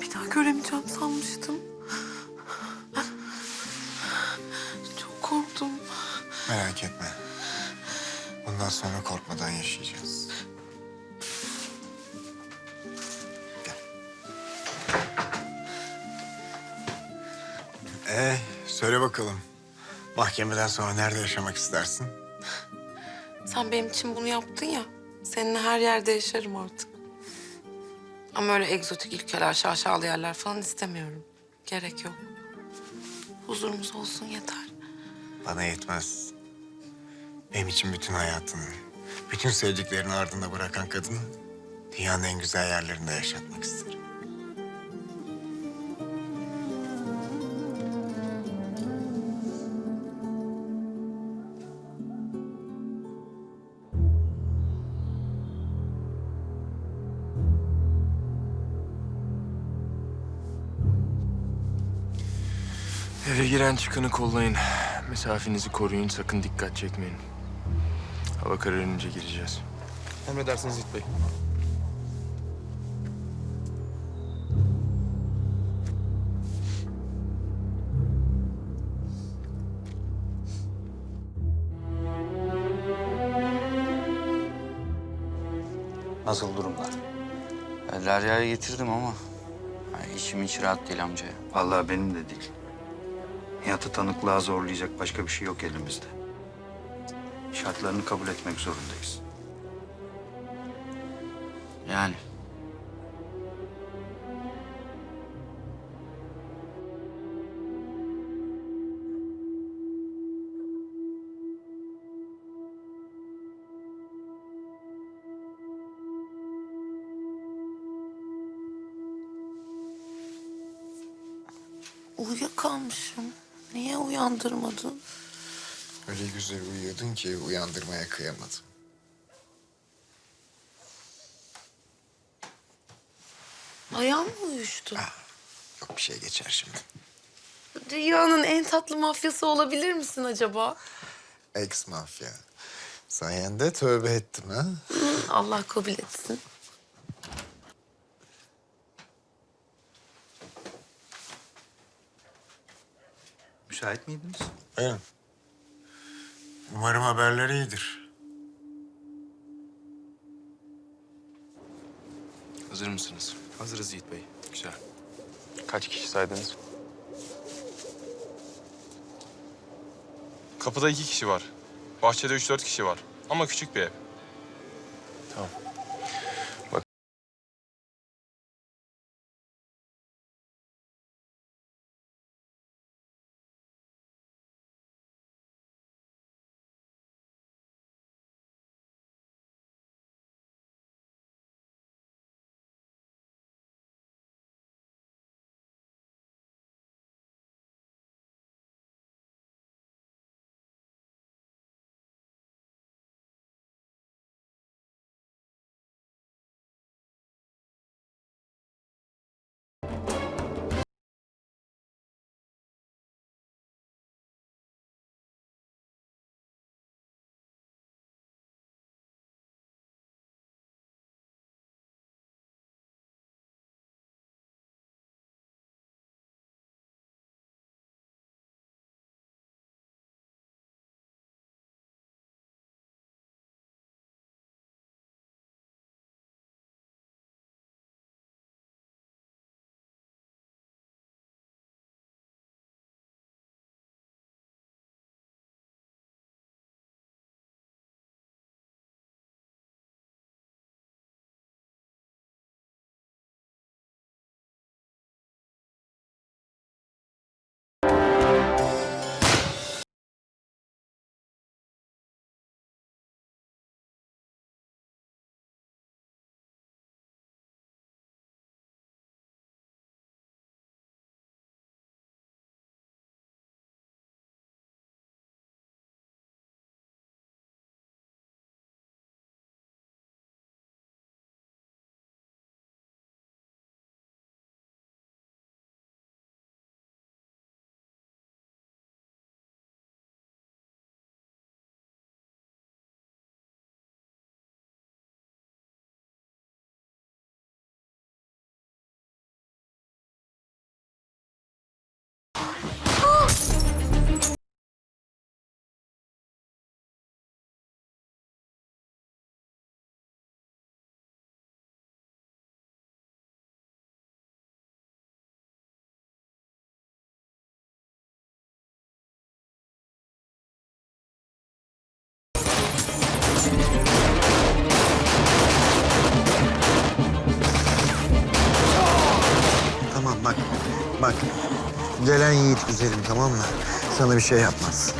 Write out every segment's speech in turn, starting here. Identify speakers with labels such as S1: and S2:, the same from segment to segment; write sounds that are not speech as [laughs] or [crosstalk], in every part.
S1: Bir daha göremeyeceğim sanmıştım. Çok korktum.
S2: Merak etme. Bundan sonra korkmadan yaşayacağız. Gel. Ee, söyle bakalım. Mahkemeden sonra nerede yaşamak istersin?
S1: Sen benim için bunu yaptın ya. Seninle her yerde yaşarım artık. Ama öyle egzotik ülkeler, şaşalı yerler falan istemiyorum. Gerek yok. Huzurumuz olsun yeter.
S2: Bana yetmez. Benim için bütün hayatını, bütün sevdiklerini ardında bırakan kadını dünyanın en güzel yerlerinde yaşatmak isterim.
S3: Giren çıkanı kollayın. Mesafenizi koruyun, sakın dikkat çekmeyin. Hava kararınca gireceğiz.
S4: Emredersiniz Yiğit Bey.
S5: Nasıl durumlar?
S6: Ya Derya'yı getirdim ama yani içim hiç rahat değil amcaya.
S5: Vallahi benim de değil. Nihat'ı tanıklığa zorlayacak başka bir şey yok elimizde. Şartlarını kabul etmek zorundayız.
S6: Yani
S1: Uyuyakalmışım. Niye uyandırmadın?
S2: Öyle güzel uyuyordun ki uyandırmaya kıyamadım.
S1: Ayağım mı uyuştu?
S2: Yok bir şey geçer şimdi.
S1: Dünyanın en tatlı mafyası olabilir misin acaba?
S2: Ex mafya. Sayende tövbe ettim ha.
S1: Allah kabul etsin.
S5: Müsait miydiniz?
S2: Benim. Umarım haberleri iyidir.
S3: Hazır mısınız?
S4: Hazırız Yiğit Bey.
S3: Güzel. Kaç kişi saydınız?
S4: Kapıda iki kişi var. Bahçede üç dört kişi var. Ama küçük bir ev.
S3: Tamam.
S2: Gelen yiğit güzelim tamam mı? Sana bir şey yapmaz.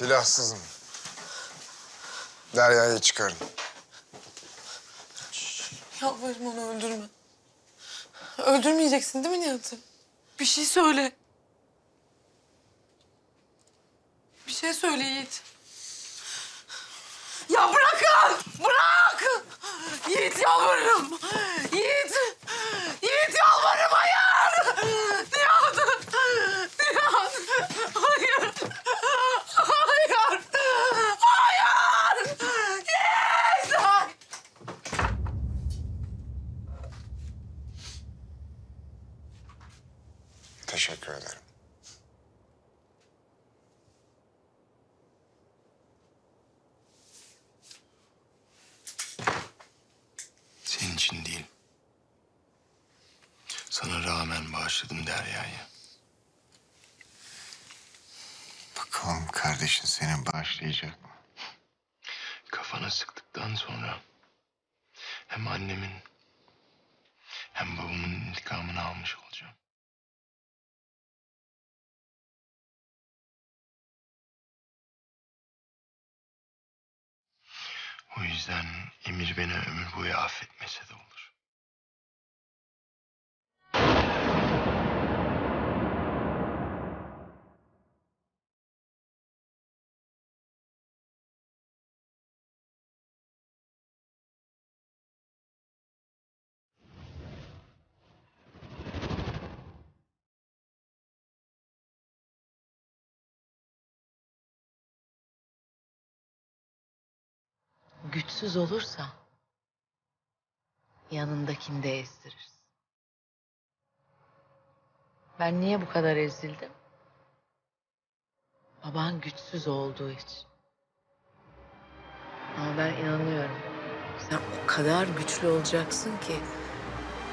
S2: Silahsızım. Derya'yı çıkarın.
S1: Yalvarırım onu öldürme. Öldürmeyeceksin değil mi Nihat'ı? Bir şey söyle. Bir şey söyle Yiğit. Ya bırakın! Bırak! Yiğit yalvarırım. Yiğit! Yiğit yalvarırım hayır! Nihat! Nihat! Hayır! Hayır! Hayır! Yiğit!
S2: Teşekkür ederim.
S3: Senin için değil. Sana rağmen bağışladım Derya'yı.
S2: Bakalım kardeşin seni bağışlayacak mı?
S3: Kafana sıktıktan sonra hem annemin hem babamın intikamını almış olacağım. O yüzden Emir beni ömür boyu affetmese de olur.
S7: Güçsüz olursa yanındakini de ezdirirsin. Ben niye bu kadar ezildim? Baban güçsüz olduğu için. Ama ben inanıyorum. Sen o kadar güçlü olacaksın ki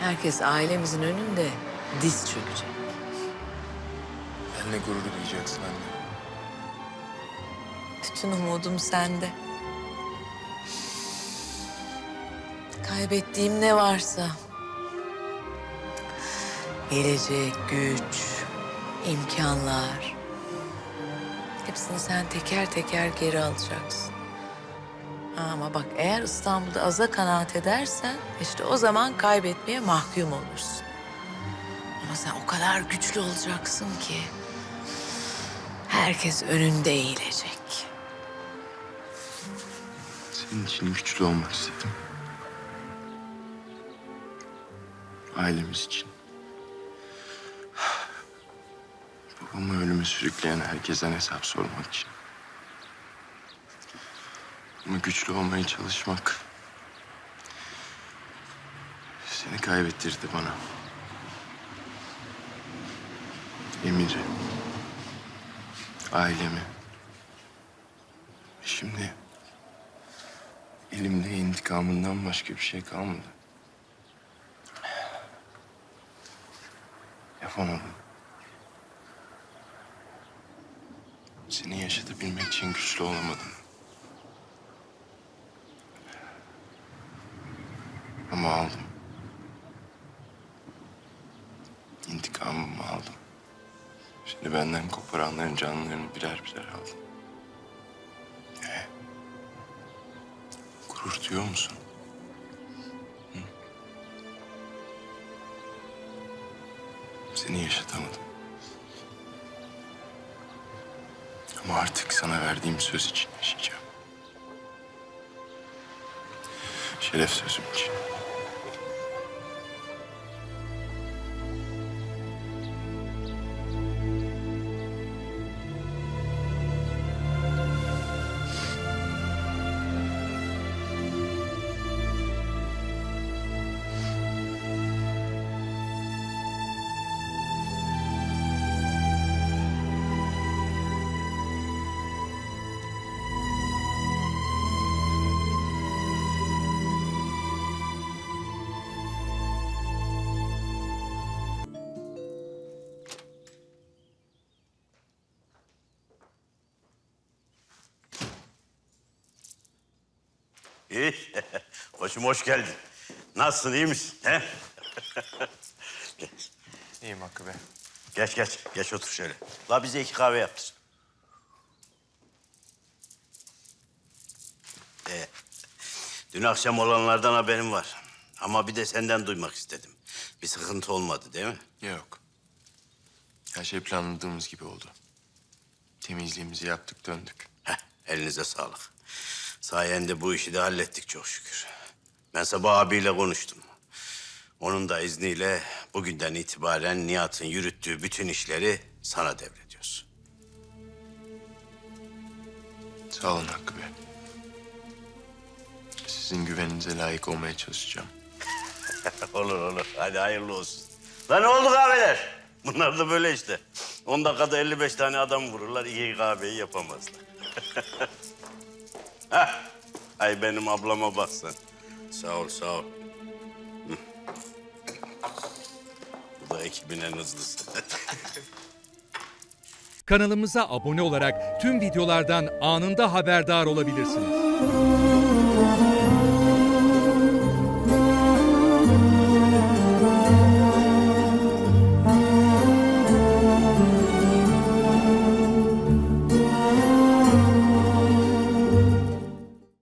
S7: herkes ailemizin önünde diz çökecek.
S3: Benle gurur duyacaksın anne.
S7: Bütün umudum sende. Kaybettiğim ne varsa. Gelecek, güç, imkanlar. Hepsini sen teker teker geri alacaksın. Ama bak eğer İstanbul'da aza kanaat edersen işte o zaman kaybetmeye mahkum olursun. Ama sen o kadar güçlü olacaksın ki herkes önünde eğilecek.
S3: Senin için güçlü olmak istedim. Ailemiz için. Babamı ölüme sürükleyen herkesten hesap sormak için. Ama güçlü olmaya çalışmak... ...seni kaybettirdi bana. Emir'i. Ailemi. Şimdi... Elimde intikamından başka bir şey kalmadı. Yapamadım. Seni yaşatabilmek için güçlü olamadım. Ama aldım. İntikamımı aldım. Şimdi benden koparanların canlarını birer birer aldım. Dur diyor musun? Seni yaşatamadım. Ama artık sana verdiğim söz için yaşayacağım. Şeref sözüm için.
S8: İyi. [laughs] Koçum hoş geldin. Nasılsın, iyi misin? He? [laughs]
S3: İyiyim Hakkı Bey.
S8: Geç geç, geç otur şöyle. La bize iki kahve yaptır. Ee, dün akşam olanlardan haberim var. Ama bir de senden duymak istedim. Bir sıkıntı olmadı değil mi?
S3: Yok. Her şey planladığımız gibi oldu. Temizliğimizi yaptık, döndük.
S8: Heh, elinize sağlık. Sayende bu işi de hallettik çok şükür. Ben sabah abiyle konuştum. Onun da izniyle bugünden itibaren Nihat'ın yürüttüğü bütün işleri sana devrediyoruz.
S3: Sağ olun Hakkı Bey. Sizin güveninize layık olmaya çalışacağım. [laughs]
S8: olur olur. Hadi hayırlı olsun. Lan ne oldu kahveler? Bunlar da böyle işte. 10 dakikada 55 tane adam vururlar. iki kahveyi yapamazlar. [laughs] Ay benim ablama bak sen. Sağ ol sağ ol. Bu da ekibin en hızlısı.
S9: Kanalımıza abone olarak tüm videolardan anında haberdar olabilirsiniz.